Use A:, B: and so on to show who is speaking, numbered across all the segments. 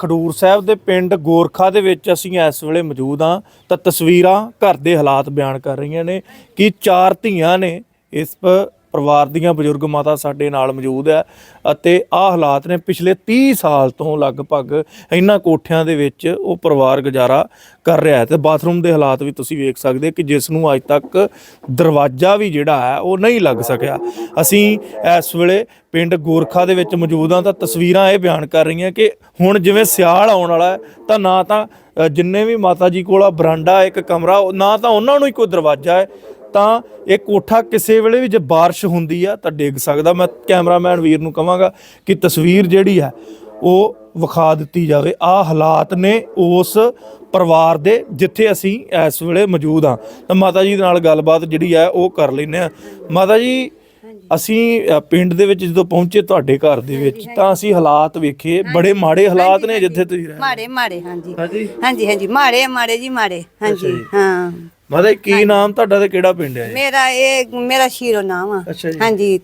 A: ਖਡੂਰ ਸਾਹਿਬ ਦੇ ਪਿੰਡ ਗੋਰਖਾ ਦੇ ਵਿੱਚ ਅਸੀਂ ਇਸ ਵੇਲੇ ਮੌਜੂਦ ਹਾਂ। ਤਾਂ ਤਸਵੀਰਾਂ ਘਰ ਦੇ ਹਾਲਾਤ ਬਿਆਨ ਕਰ ਰਹੀਆਂ ਨੇ ਕਿ ਚਾਰ ਧੀਆਂ ਨੇ ਇਸ ਪਰਿਵਾਰ ਦੀਆਂ ਬਜ਼ੁਰਗ ਮਾਤਾ ਸਾਡੇ ਨਾਲ ਮੌਜੂਦ ਹੈ ਅਤੇ ਆਹ ਹਾਲਾਤ ਨੇ ਪਿਛਲੇ 30 ਸਾਲ ਤੋਂ ਲਗਭਗ ਇਹਨਾਂ ਕੋਠਿਆਂ ਦੇ ਵਿੱਚ ਉਹ ਪਰਿਵਾਰ ਗੁਜ਼ਾਰਾ ਕਰ ਰਿਹਾ ਹੈ ਤੇ ਬਾਥਰੂਮ ਦੇ ਹਾਲਾਤ ਵੀ ਤੁਸੀਂ ਵੇਖ ਸਕਦੇ ਕਿ ਜਿਸ ਨੂੰ ਅੱਜ ਤੱਕ ਦਰਵਾਜ਼ਾ ਵੀ ਜਿਹੜਾ ਹੈ ਉਹ ਨਹੀਂ ਲੱਗ ਸਕਿਆ। ਅਸੀਂ ਇਸ ਵੇਲੇ ਪਿੰਡ ਗੋਰਖਾ ਦੇ ਵਿੱਚ ਮੌਜੂਦ ਹਾਂ ਤਾਂ ਤਸਵੀਰਾਂ ਇਹ ਬਿਆਨ ਕਰ ਰਹੀਆਂ ਕਿ ਹੁਣ ਜਿਵੇਂ ਸਿਆਲ ਆਉਣ ਵਾਲਾ ਤਾਂ ਨਾ ਤਾਂ ਜਿੰਨੇ ਵੀ ਮਾਤਾ ਜੀ ਕੋਲ ਆ, ਬਰਾਂਡਾ ਇੱਕ ਕਮਰਾ ਨਾ ਤਾਂ ਉਹਨਾਂ ਨੂੰ ਹੀ ਕੋਈ ਦਰਵਾਜ਼ਾ ਹੈ ਤਾਂ ਇਹ ਕੋਠਾ ਕਿਸੇ ਵੇਲੇ ਵੀ ਜੇ ਬਾਰਿਸ਼ ਹੁੰਦੀ ਆ ਤਾਂ ਡਿੱਗ ਸਕਦਾ। ਮੈਂ ਕੈਮਰਾਮੈਨ ਵੀਰ ਨੂੰ ਕਹਾਂਗਾ ਕਿ ਤਸਵੀਰ ਜਿਹੜੀ ਹੈ ਉਹ ਵਿਖਾ ਦਿੱਤੀ ਜਾਵੇ। ਆ ਹਾਲਾਤ ਨੇ ਉਸ ਪਰਿਵਾਰ ਦੇ ਜਿੱਥੇ ਅਸੀਂ ਇਸ ਵੇਲੇ ਮੌਜੂਦ ਹਾਂ। ਤਾਂ ਮਾਤਾ ਜੀ ਦੇ ਨਾਲ ਗੱਲਬਾਤ ਜਿਹੜੀ ਹੈ ਉਹ ਕਰ ਲੈਂਦੇ ਆ ਮਾਤਾ ਜੀ ਅਸੀਂ ਪਿੰਡ ਦੇ ਵਿੱਚ ਜਦੋਂ ਪਹੁੰਚੇ ਤੁਹਾਡੇ ਘਰ ਦੇ ਵਿੱਚ ਤਾਂ ਅਸੀਂ ਹਾਲਾਤ ਵੇਖੇ। ਬੜੇ ਮਾੜੇ ਹਾਲਾਤ ਨੇ ਜਿੱਥੇ ਤੁਸੀਂ ਰਹਿ
B: ਮਾੜੇ ਮਾੜੇ ਹਾਂਜੀ।
A: ਹਾਂਜੀ।
B: ਹਾਂਜੀ ਹਾਂਜੀ। ਮਾੜੇ ਮਾੜੇ ਜੀ ਮਾੜੇ। ਹਾਂਜੀ। ਹਾਂ।
A: ਮਾਤਾ ਜੀ ਕੀ ਨਾਮ ਤੁਹਾਡਾ ਤੇ ਕਿਹੜਾ ਪਿੰਡ ਹੈ ਜੀ?
B: ਮੇਰਾ ਇਹ ਮੇਰਾ ਸ਼ੀਰੋ ਨਾਮ ਆ।
A: ਅੱਛਾ ਜੀ।
B: ਹਾਂਜੀ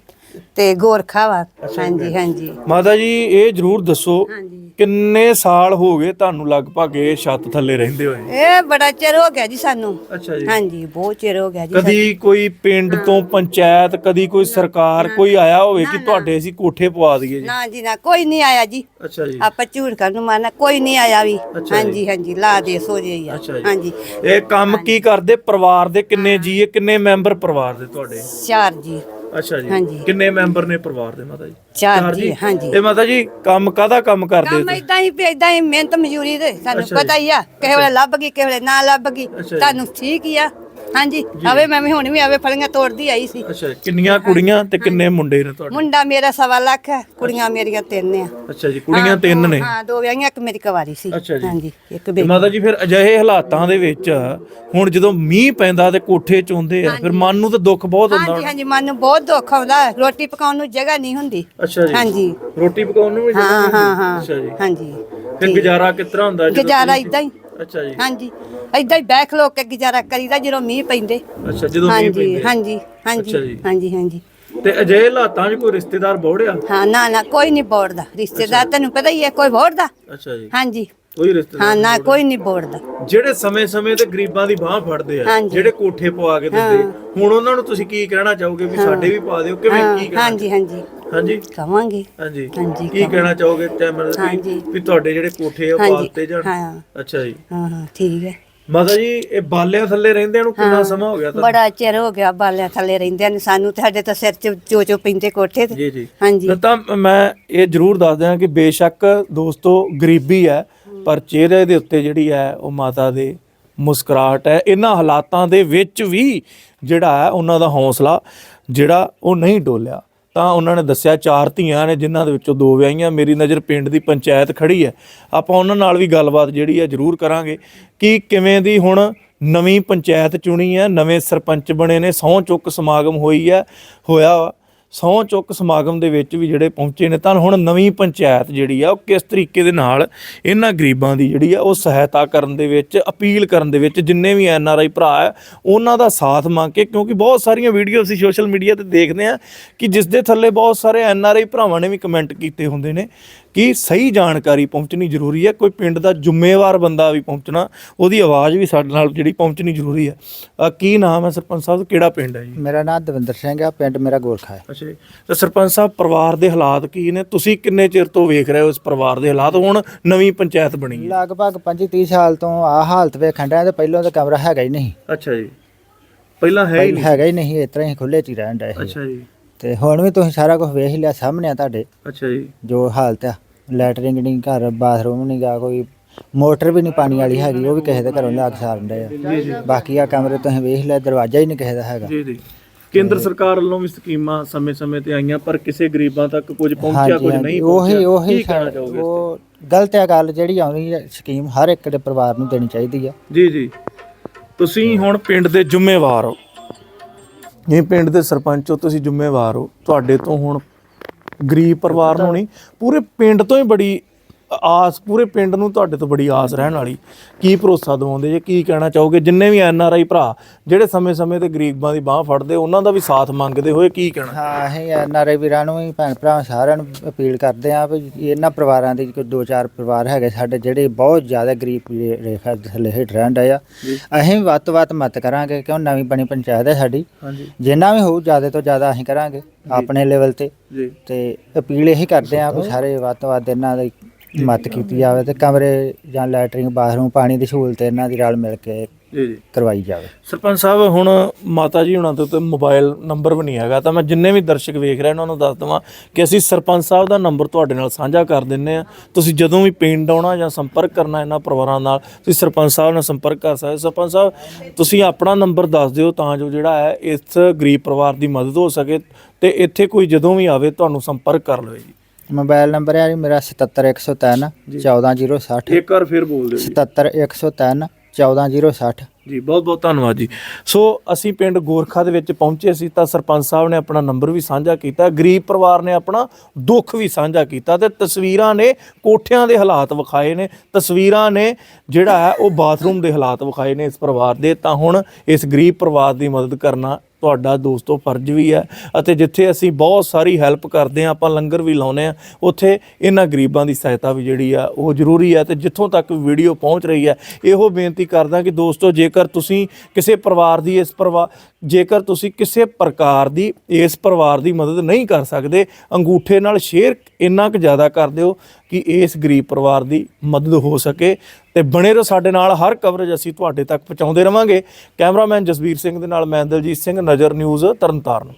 B: ਤੇ ਗੋਰਖਾ ਵਾ। ਹਾਂਜੀ ਹਾਂਜੀ।
A: ਮਾਤਾ ਜੀ ਇਹ ਜਰੂਰ ਦੱਸੋ
B: ਹਾਂਜੀ।
A: ਕਿੰਨੇ ਸਾਲ ਹੋ ਗਏ ਤੁਹਾਨੂੰ ਲਗਭਗ ਇਹ ਛੱਤ ਥੱਲੇ ਰਹਿੰਦੇ ਹੋਏ?
B: ਇਹ ਬੜਾ ਚਿਰ ਹੋ ਗਿਆ ਜੀ ਸਾਨੂੰ।
A: ਅੱਛਾ ਜੀ।
B: ਹਾਂਜੀ ਬਹੁਤ ਚਿਰ ਹੋ ਗਿਆ ਜੀ
A: ਕਦੀ ਕੋਈ ਪਿੰਡ ਤੋਂ ਪੰਚਾਇਤ ਕਦੀ ਕੋਈ ਸਰਕਾਰ ਕੋਈ ਆਇਆ ਹੋਵੇ ਕਿ ਤੁਹਾਡੇ ਅਸੀਂ ਕੋਠੇ ਪਵਾ ਦਈਏ ਜੀ?
B: ਨਾ ਜੀ ਨਾ ਕੋਈ ਨਹੀਂ ਆਇਆ ਜੀ।
A: ਅੱਛਾ ਜੀ।
B: ਆਪਾਂ ਝੂਠ ਕਰਨ ਨੂੰ ਮਾਰਨਾ ਕੋਈ ਨਹੀਂ ਆਇਆ ਵੀ।
A: ਅੱਛਾ ਜੀ।
B: ਹਾਂਜੀ ਹਾਂਜੀ ਲਾ ਦੇ ਸੋ ਜੇ ਆ।
A: ਅੱਛਾ ਜੀ।
B: ਹਾਂਜੀ।
A: ਇਹ ਕੰਮ ਕੀ ਕਰਦੇ? ਪਰਿਵਾਰ ਦੇ ਕਿੰਨੇ ਜੀ ਹੈ ਕਿੰਨੇ ਮੈਂਬਰ ਪਰਿਵਾਰ ਦੇ ਤੁਹਾਡੇ?
B: ਚਾਰ ਜੀ।
A: ਅੱਛਾ ਜੀ
B: ਹਾਂਜੀ।
A: ਕਿੰਨੇ ਮੈਂਬਰ ਨੇ ਪਰਿਵਾਰ ਦੇ ਮਾਤਾ ਜੀ
B: ਚਾਰ ਜੀ ਹਾਂਜੀ
A: ਤੇ ਮਾਤਾ ਜੀ ਕੰਮ ਕਾਹਦਾ ਕੰਮ ਕਰਦੇ
B: ਕੰਮ
A: ਤੁਸੀਂ?
B: ਇਦਾਂ ਹੀ ਇਦਾਂ ਹੀ ਮਿਹਨਤ ਮਜ਼ਦੂਰੀ ਦੇ ਸਾਨੂੰ
A: ਅੱਛਾ ਜੀ।
B: ਪਤਾ ਹੀ ਆ ਕਿਸੇ ਵੇਲੇ ਲੱਭ ਗਈ ਕਿਸੇ ਵੇਲੇ ਨਾ ਲੱਭ ਗਈ
A: ਅੱਛਾ ਜੀ।
B: ਤੁਹਾਨੂੰ ਠੀਕ ਹੀ ਆ ਹਾਂਜੀ ਆਵੇ ਮੈਂ ਵੀ ਹੁਣ ਵੀ ਆਵੇ ਫਲੀਆਂ ਤੋੜਦੀ ਆਈ ਸੀ।
A: ਅੱਛਾ। ਕਿੰਨੀਆਂ ਕੁੜੀਆਂ ਤੇ ਕਿੰਨੇ ਮੁੰਡੇ ਨੇ ਤੁਹਾਡੇ?
B: ਮੁੰਡਾ ਮੇਰਾ ਸਵਾ ਲੱਖ ਹੈ ਕੁੜੀਆਂ ਮੇਰੀਆਂ ਤਿੰਨ ਆ।
A: ਅੱਛਾ ਜੀ ਕੁੜੀਆਂ ਤਿੰਨ ਨੇ?
B: ਹਾਂ ਦੋ ਵਿਆਹੀਆਂ ਇੱਕ ਮੇਰੀ ਕੁਵਾਰੀ ਸੀ।
A: ਅੱਛਾ ਜੀ।
B: ਹਾਂਜੀ ਇੱਕ
A: ਤੇ
B: ਬੇਟੀ।
A: ਮਾਤਾ ਜੀ ਫਿਰ ਅਜਿਹੇ ਹਾਲਾਤਾਂ ਦੇ ਵਿੱਚ ਹੁਣ ਜਦੋਂ ਮੀਂਹ ਪੈਂਦਾ ਤੇ ਕੋਠੇ ਚੋਂਦੇ ਆ ਫਿਰ ਮਨ ਨੂੰ ਤਾਂ ਦੁੱਖ ਬਹੁਤ ਹੁੰਦਾ
B: ਹਾਂਜੀ ਹਾਂਜੀ ਮਨ ਨੂੰ ਬਹੁਤ ਦੁੱਖ ਆਉਂਦਾ। ਹੈ। ਰੋਟੀ ਪਕਾਉਣ ਨੂੰ ਜਗ੍ਹਾ ਨਹੀਂ ਹੁੰਦੀ।
A: ਅੱਛਾ ਜੀ।
B: ਹਾਂਜੀ।
A: ਰੋਟੀ ਪਕਾਉਣ ਨੂੰ ਵੀ ਜਗ੍ਹਾ
B: ਹਾਂ
A: ਨਹੀਂ
B: ਹਾਂ
A: ਹੁੰਦੀ?
B: ਹਾਂ
A: ਅੱਛਾ ਜੀ।
B: ਹਾਂਜੀ।
A: ਫਿਰ ਗੁਜ਼ਾਰਾ ਕਿਸ ਤਰ੍ਹਾਂ ਹੁੰਦਾ ਜਦੋਂ
B: ਗੁਜ਼ਾਰਾ
A: ਤੁਸੀਂ-
B: ਇਦਾਂ ਹੀ।
A: ਅੱਛਾ ਜੀ।
B: ਹਾਂਜੀ। ਇਦਾਂ ਹੀ ਬੈਠ ਲੋ ਕੇ ਗੁਜ਼ਾਰਾ ਕਰੀਦਾ ਜਦੋਂ ਮੀਂਹ ਪੈਂਦੇ।
A: ਅੱਛਾ ਜਦੋਂ ਮੀਂਹ
B: ਹਾਂਜੀ
A: ਪੈਂਦੇ।
B: ਹਾਂਜੀ ਹਾਂਜੀ
A: ਅੱਛਾ ਜੀ।
B: ਹਾਂਜੀ ਹਾਂਜੀ।
A: ਤੇ ਅਜਿਹੇ ਹਾਲਾਤਾਂ 'ਚ ਕੋਈ ਰਿਸ਼ਤੇਦਾਰ ਬੋੜਿਆ?
B: ਹਾਂ ਨਾ ਨਾ ਕੋਈ ਨਹੀਂ ਬੋੜਦਾ। ਰਿਸ਼ਤੇਦਾਰ ਤੈਨੂੰ ਪਤਾ ਹੀ ਹੈ ਕੋਈ ਬੋੜਦਾ?
A: ਅੱਛਾ ਜੀ।
B: ਹਾਂਜੀ।
A: ਕੋਈ ਰਿਸ਼ਤੇਦਾਰ
B: ਹਾਂ ਨਾ ਕੋਈ ਨਹੀਂ ਬੋੜਦਾ।
A: ਜਿਹੜੇ ਸਮੇਂ-ਸਮੇਂ ਤੇ ਗਰੀਬਾਂ ਦੀ ਬਾਹ ਫੜਦੇ ਆ
B: ਹਾਂਜੀ।
A: ਜਿਹੜੇ ਕੋਠੇ ਪਵਾ ਕੇ ਦਿੰਦੇ ਹੁਣ ਉਹਨਾਂ ਨੂੰ ਤੁਸੀਂ ਕੀ ਕਹਿਣਾ ਚਾਹੋਗੇ ਵੀ ਸਾਡੇ ਵੀ ਪਾ ਦਿਓ? ਕਿਵੇਂ
B: ਹਾਂ
A: ਕੀ ਕਹਿਣਾ
B: ਹਾਂਜੀ ਹਾਂਜੀ।
A: ਹਾਂਜੀ।
B: ਕਵਾਂਗੇ।
A: ਹਾਂਜੀ।
B: ਹਾਂਜੀ,
A: ਕੀ ਕਹਿਣਾ ਚਾਹੋਗੇ ਚੈਮਲ
B: ਹਾਂਜੀ।
A: ਵੀ ਤੁਹਾਡੇ ਜਿਹੜੇ ਕੋਠੇ ਆ ਉਹ
B: ਹਾਂਜੀ,
A: ਪਾ ਦਿੱਤੇ ਜਾਣ
B: ਹਾਂ।
A: ਅੱਛਾ ਜੀ।
B: ਹਾਂ ਹਾਂ ਠੀਕ ਹੈ।
A: ਮਾਤਾ ਜੀ ਇਹ ਬਾਲਿਆਂ ਥੱਲੇ ਰਹਿੰਦਿਆਂ ਨੂੰ ਕਿੰਨਾ ਸਮਾਂ ਹੋ ਗਿਆ ਤਾਂ
B: ਬੜਾ ਚਿਰ ਹੋ ਗਿਆ ਬਾਲਿਆਂ ਥੱਲੇ ਰਹਿੰਦਿਆਂ ਨੇ। ਸਾਨੂੰ ਤੇ ਸਾਡੇ ਤਾਂ ਸਿਰ 'ਚ ਚੋ ਚੋ ਪੈਂਦੇ ਕੋਠੇ ਤੇ।
A: ਜੀ ਜੀ।
B: ਹਾਂਜੀ।
A: ਤਾਂ ਮੈਂ ਇਹ ਜ਼ਰੂਰ ਦੱਸ ਦਿਆਂ ਕਿ ਬੇਸ਼ੱਕ ਦੋਸਤੋ ਗਰੀਬੀ ਹੈ। ਪਰ ਚਿਹਰੇ ਦੇ ਉੱਤੇ ਜਿਹੜੀ ਹੈ ਉਹ ਮਾਤਾ ਦੇ ਮੁਸਕਰਾਹਟ ਹੈ। ਇਹਨਾਂ ਹਾਲਾਤਾਂ ਦੇ ਵਿੱਚ ਵੀ ਜਿਹੜਾ ਹੈ ਉਹਨਾਂ ਦਾ ਹੌਸਲਾ ਜਿਹੜਾ ਉਹ ਨਹੀਂ ਡੋਲਿਆ। ਤਾਂ ਉਹਨਾਂ ਨੇ ਦੱਸਿਆ, ਚਾਰ ਧੀਆਂ ਨੇ ਜਿਨ੍ਹਾਂ ਦੇ ਵਿੱਚੋਂ ਦੋ ਵਿਆਹੀਆਂ। ਮੇਰੀ ਨਜ਼ਰ ਪਿੰਡ ਦੀ ਪੰਚਾਇਤ ਖੜੀ ਹੈ। ਆਪਾਂ ਉਹਨਾਂ ਨਾਲ ਵੀ ਗੱਲਬਾਤ ਜਿਹੜੀ ਹੈ ਜ਼ਰੂਰ ਕਰਾਂਗੇ ਕਿ ਕਿਵੇਂ ਦੀ ਹੁਣ ਨਵੀਂ ਪੰਚਾਇਤ ਚੁਣੀ ਹੈ, ਨਵੇਂ ਸਰਪੰਚ ਬਣੇ ਨੇ, ਸਹੁੰ ਚੁੱਕ ਸਮਾਗਮ ਹੋਈ ਹੈ, ਹੋਇਆ ਵਾ। ਸਹੁੰ ਚੁੱਕ ਸਮਾਗਮ ਦੇ ਵਿੱਚ ਵੀ ਜਿਹੜੇ ਪਹੁੰਚੇ ਨੇ, ਤਾਂ ਹੁਣ ਨਵੀਂ ਪੰਚਾਇਤ ਜਿਹੜੀ ਆ, ਉਹ ਕਿਸ ਤਰੀਕੇ ਦੇ ਨਾਲ ਇਹਨਾਂ ਗਰੀਬਾਂ ਦੀ ਜਿਹੜੀ ਆ, ਉਹ ਸਹਾਇਤਾ ਕਰਨ ਦੇ ਵਿੱਚ, ਅਪੀਲ ਕਰਨ ਦੇ ਵਿੱਚ ਜਿੰਨੇ ਵੀ ਐਨ ਆਰ ਆਈ ਭਰਾ ਹੈ ਉਹਨਾਂ ਦਾ ਸਾਥ ਮੰਗ ਕੇ, ਕਿਉਂਕਿ ਬਹੁਤ ਸਾਰੀਆਂ ਵੀਡੀਓ ਅਸੀਂ ਸੋਸ਼ਲ ਮੀਡੀਆ ਤੇ ਦੇਖਦੇ ਆ ਕਿ ਜਿਸ ਦੇ ਥੱਲੇ ਬਹੁਤ ਸਾਰੇ ਐਨ ਆਰ ਆਈ ਭਰਾਵਾਂ ਨੇ ਵੀ ਕਮੈਂਟ ਕੀਤੇ ਹੁੰਦੇ ਨੇ ਕਿ ਸਹੀ ਜਾਣਕਾਰੀ ਪਹੁੰਚਣੀ ਜ਼ਰੂਰੀ ਹੈ ਕੋਈ ਪਿੰਡ ਦਾ ਜ਼ਿੰਮੇਵਾਰ ਬੰਦਾ ਵੀ ਪਹੁੰਚਣਾ ਉਹਦੀ ਆਵਾਜ਼ ਵੀ ਸਾਡੇ ਨਾਲ ਜਿਹੜੀ ਪਹੁੰਚਣੀ ਜ਼ਰੂਰੀ ਹੈ। ਕੀ ਨਾਮ ਹੈ ਸਰਪੰਚ ਸਾਹਿਬ? ਕਿਹੜਾ ਪਿੰਡ ਹੈ ਜੀ?
C: ਮੇਰਾ ਨਾਮ ਦਵਿੰਦਰ ਸਿੰਘ ਆ ਪਿੰਡ ਮੇਰਾ ਗੋਰਖਾ ਹੈ।
A: ਅੱਛਾ ਜੀ। ਤਾਂ ਸਰਪੰਚ ਸਾਹਿਬ ਪਰਿਵਾਰ ਦੇ ਹਾਲਾਤ ਕੀ ਨੇ? ਤੁਸੀਂ ਕਿੰਨੇ ਚਿਰ ਤੋਂ ਵੇਖ ਰਹੇ ਹੋ ਇਸ ਪਰਿਵਾਰ ਦੇ ਹਾਲਾਤ? ਹੁਣ ਨਵੀਂ ਪੰਚਾਇਤ ਬਣੀ ਹੈ।
C: ਲਗਭਗ 25 30 ਸਾਲ ਤੋਂ ਆ ਹਾਲਤ ਵੇਖਣ ਡਿਆ ਤੇ ਪਹਿਲਾਂ ਤਾਂ ਕਮਰਾ ਹੈਗਾ ਹੀ ਨਹੀਂ।
A: ਅੱਛਾ ਜੀ। ਪਹਿਲਾਂ ਹੈ ਹੀ ਨਹੀਂ।
C: ਹੈਗਾ ਹੀ ਨਹੀਂ ਇਸ ਤਰ੍ਹਾਂ ਹੀ ਖੁੱਲੇ ਚ ਹੀ ਰਹਿਣ ਸੀ।
A: ਅੱਛਾ ਜੀ।
C: ਤੇ ਹੁਣ ਵੀ ਤੁਸੀਂ ਸਾਰਾ ਕੁਝ ਵੇਖ ਹੀ ਲਿਆ ਸਾਹਮਣੇ ਆ ਤੁਹਾਡੇ।
A: ਅੱਛਾ ਜੀ।
C: ਜੋ ਹਾਲਤ ਆ। ਲੈਟਰਿੰਗ ਨਹੀਂ ਘਰ ਬਾਥਰੂਮ ਨਹੀਂ ਗਾ ਕੋਈ ਮੋਟਰ ਵੀ ਨਹੀਂ ਪਾਣੀ ਵਾਲੀ ਹੈਗੀ ਉਹ ਵੀ ਕਿਸੇ ਦੇ ਘਰੋਂ ਲਿਆ ਕੇ ਸਾਰਨ ਡਏ ਆ। ਬਾਕੀ ਆ ਕਮਰੇ ਤੁਸੀਂ ਵੇਖ ਲਿਆ ਦਰਵਾਜ਼ਾ ਹੀ ਨਹੀਂ ਕਿਸੇ ਦਾ ਹੈਗਾ।
A: ਜੀ ਜੀ। ਕੇਂਦਰ ਸਰਕਾਰ ਵੱਲੋਂ ਵੀ ਸਕੀਮਾਂ ਸਮੇਂ-ਸਮੇਂ ਤੇ ਆਈਆਂ ਪਰ ਕਿਸੇ ਗਰੀਬਾਂ ਤੱਕ ਕੁਝ ਪਹੁੰਚਿਆ ਕੁਝ ਨਹੀਂ
C: ਉਹੀ
A: ਪਹੁੰਚਿਆ
C: ਉਹੀ ਉਹ ਗਲਤ ਹੈ ਗੱਲ ਜਿਹੜੀ ਆਉਣੀ ਹੈ ਸਕੀਮ ਹਰ ਇੱਕ ਦੇ ਪਰਿਵਾਰ ਨੂੰ ਦੇਣੀ ਚਾਹੀਦੀ ਆ?
A: ਜੀ ਜੀ। ਤੁਸੀਂ ਹੁਣ ਪਿੰਡ ਦੇ ਜ਼ਿੰਮੇਵਾਰ ਹੋ। ਇਹ ਪਿੰਡ ਦੇ ਸਰਪੰਚ ਹੋ ਤੁਸੀਂ ਜ਼ਿੰਮੇਵਾਰ ਹੋ। ਤੁਹਾਡੇ ਤੋਂ ਹੁਣ ਗਰੀਬ ਪਰਿਵਾਰ ਨੂੰ ਨਹੀਂ ਪੂਰੇ ਪਿੰਡ ਤੋਂ ਹੀ ਬੜੀ ਆਸ ਪੂਰੇ ਪਿੰਡ ਨੂੰ ਤੁਹਾਡੇ ਤੋਂ ਬੜੀ ਆਸ ਰਹਿਣ ਵਾਲੀ। ਕੀ ਭਰੋਸਾ ਦਿਵਾਉਂਦੇ ਜੇ ਕੀ ਕਹਿਣਾ ਚਾਹੋਗੇ? ਜਿੰਨੇ ਵੀ ਐਨ ਆਰ ਆਈ ਭਰਾ ਜਿਹੜੇ ਸਮੇਂ-ਸਮੇਂ ਤੇ ਗਰੀਬਾਂ ਦੀ ਬਾਹ ਫੜਦੇ ਉਹਨਾਂ ਦਾ ਵੀ ਸਾਥ ਮੰਗਦੇ ਹੋਏ ਕੀ ਕਹਿਣਾ?
C: ਹਾਂ ਅਸੀਂ ਐਨਆਰਆਈ ਵੀਰਾਂ ਨੂੰ ਵੀ ਭੈਣ ਭਰਾ ਸਾਰਿਆਂ ਨੂੰ ਅਪੀਲ ਕਰਦੇ ਹਾਂ ਵੀ ਇਹਨਾਂ ਪਰਿਵਾਰਾਂ ਦੇ ਕੋਈ ਦੋ ਚਾਰ ਪਰਿਵਾਰ ਹੈਗੇ ਸਾਡੇ ਜਿਹੜੇ ਬਹੁਤ ਜ਼ਿਆਦਾ ਗਰੀਬ ਰੇਖਾ ਦੇ ਥੱਲੇ ਹੇਠ ਰਹਿਣ ਡਏ ਆ। ਅਸੀਂ ਵੀ ਵੱਧ ਤੋਂ ਵੱਧ ਮਦਦ ਕਰਾਂਗੇ ਕਿਉਂ ਨਵੀਂ ਬਣੀ ਪੰਚਾਇਤ ਹੈ ਸਾਡੀ। ਜਿੰਨਾ ਵੀ ਹੋਊ ਜ਼ਿਆਦਾ ਤੋਂ ਜ਼ਿਆਦਾ ਅਸੀਂ ਕਰਾਂਗੇ ਆਪਣੇ ਲੈਵਲ ਤੇ। ਤੇ ਅਪੀਲ ਇਹੀ ਕਰਦੇ ਹਾਂ ਵੀ ਸਾਰੇ ਵੱਧ ਤੋਂ ਵੱਧ ਇਹਨਾਂ ਦੀ ਮਦਦ ਕੀਤੀ ਜਾਵੇ ਤੇ ਕਮਰੇ ਜਾਂ ਲੈਟਰਿੰਗ ਬਾਥਰੂਮ ਪਾਣੀ ਦੀ ਸਹੂਲਤ ਇਹਨਾਂ ਦੀ ਰਲ ਮਿਲ ਕੇ
A: ਜੀ ਜੀ।
C: ਕਰਵਾਈ ਜਾਵੇ।
A: ਸਰਪੰਚ ਸਾਹਿਬ ਹੁਣ ਮਾਤਾ ਜੀ ਹੁਣਾਂ ਤੋਂ ਤੇ ਮੋਬਾਈਲ ਨੰਬਰ ਵੀ ਨਹੀਂ ਹੈਗਾ ਤਾਂ ਮੈਂ ਜਿੰਨੇ ਵੀ ਦਰਸ਼ਕ ਵੇਖ ਰਹੇ ਉਹਨਾਂ ਨੂੰ ਦੱਸ ਦਵਾਂ ਕਿ ਅਸੀਂ ਸਰਪੰਚ ਸਾਹਿਬ ਦਾ ਨੰਬਰ ਤੁਹਾਡੇ ਨਾਲ ਸਾਂਝਾ ਕਰ ਦਿੰਨੇ ਆ ਤੁਸੀਂ ਜਦੋਂ ਵੀ ਪਿੰਡ ਆਉਣਾ ਜਾਂ ਸੰਪਰਕ ਕਰਨਾ ਇਹਨਾਂ ਪਰਿਵਾਰਾਂ ਨਾਲ ਤੁਸੀਂ ਸਰਪੰਚ ਸਾਹਿਬ ਨਾਲ ਸੰਪਰਕ ਕਰ ਸਕਦੇ ਸਰਪੰਚ ਸਾਹਿਬ ਤੁਸੀਂ ਆਪਣਾ ਨੰਬਰ ਦੱਸ ਦਿਓ ਤਾਂ ਜੋ ਜਿਹੜਾ ਹੈ ਇਸ ਗਰੀਬ ਪਰਿਵਾਰ ਦੀ ਮਦਦ ਹੋ ਸਕੇ ਤੇ ਇੱਥੇ ਕੋਈ ਜਦੋਂ ਵੀ ਆਵੇ ਤੁਹਾਨੂੰ ਸੰਪਰਕ ਕਰ ਲਵੇ ਜੀ।
C: ਮੋਬਾਈਲ ਨੰਬਰ ਹੈ ਜੀ ਮੇਰਾ 77103 14060
A: ਇੱਕ ਵਾਰ ਫਿਰ ਬੋਲ ਦਿਓ
C: 77103 14060
A: ਜੀ ਬਹੁਤ ਬਹੁਤ ਧੰਨਵਾਦ ਜੀ। ਸੋ ਅਸੀਂ ਪਿੰਡ ਗੋਰਖਾ ਦੇ ਵਿੱਚ ਪਹੁੰਚੇ ਸੀ ਤਾਂ ਸਰਪੰਚ ਸਾਹਿਬ ਨੇ ਆਪਣਾ ਨੰਬਰ ਵੀ ਸਾਂਝਾ ਕੀਤਾ ਗਰੀਬ ਪਰਿਵਾਰ ਨੇ ਆਪਣਾ ਦੁੱਖ ਵੀ ਸਾਂਝਾ ਕੀਤਾ ਤੇ ਤਸਵੀਰਾਂ ਨੇ ਕੋਠਿਆਂ ਦੇ ਹਾਲਾਤ ਵਿਖਾਏ ਨੇ। ਤਸਵੀਰਾਂ ਨੇ ਜਿਹੜਾ ਹੈ ਉਹ ਬਾਥਰੂਮ ਦੇ ਹਾਲਾਤ ਵਿਖਾਏ ਨੇ ਇਸ ਪਰਿਵਾਰ ਦੇ। ਤਾਂ ਹੁਣ ਇਸ ਗਰੀਬ ਪਰਿਵਾਰ ਦੀ ਮਦਦ ਕਰਨਾ ਤੁਹਾਡਾ ਦੋਸਤੋ ਫਰਜ਼ ਵੀ ਹੈ ਅਤੇ ਜਿੱਥੇ ਅਸੀਂ ਬਹੁਤ ਸਾਰੀ ਹੈਲਪ ਕਰਦੇ ਹਾਂ, ਆਪਾਂ ਲੰਗਰ ਵੀ ਲਾਉਨੇ ਆ ਉੱਥੇ ਇਹਨਾਂ ਗਰੀਬਾਂ ਦੀ ਸਹਾਇਤਾ ਵੀ ਜਿਹੜੀ ਆ, ਉਹ ਜ਼ਰੂਰੀ ਹੈ ਤੇ ਜਿੱਥੋਂ ਤੱਕ ਵੀਡੀਓ ਪਹੁੰਚ ਰਹੀ ਹੈ, ਇਹੋ ਬੇਨਤੀ ਕਰਦਾ ਕਿ ਦੋਸਤੋ ਜੇਕਰ ਤੁਸੀਂ ਕਿਸੇ ਪਰਿਵਾਰ ਦੀ ਇਸ ਪਰਿਵਾਰ ਜੇਕਰ ਤੁਸੀਂ ਕਿਸੇ ਪ੍ਰਕਾਰ ਦੀ, ਇਸ ਪਰਿਵਾਰ ਦੀ ਮਦਦ ਨਹੀਂ ਕਰ ਸਕਦੇ, ਅੰਗੂਠੇ ਨਾਲ ਸ਼ੇਅਰ ਇੰਨਾ ਕੁ ਜ਼ਿਆਦਾ ਕਰ ਦਿਓ ਕਿ ਇਸ ਗਰੀਬ ਪਰਿਵਾਰ ਦੀ ਮਦਦ ਹੋ ਸਕੇ ਤੇ ਬਣੇ ਰਹੋ ਸਾਡੇ ਨਾਲ। ਹਰ ਕਵਰੇਜ ਅਸੀਂ ਤੁਹਾਡੇ ਤੱਕ ਪਹੁੰਚਾਉਂਦੇ ਰਵਾਂਗੇ। ਕੈਮਰਾਮੈਨ ਜਸਵੀਰ ਸਿੰਘ ਦੇ ਨਾਲ ਮੈਂ ਦਲਜੀਤ ਸਿੰਘ, ਨਜ਼ਰ ਨਿਊਜ਼ ਤਰਨਤਾਰਨ।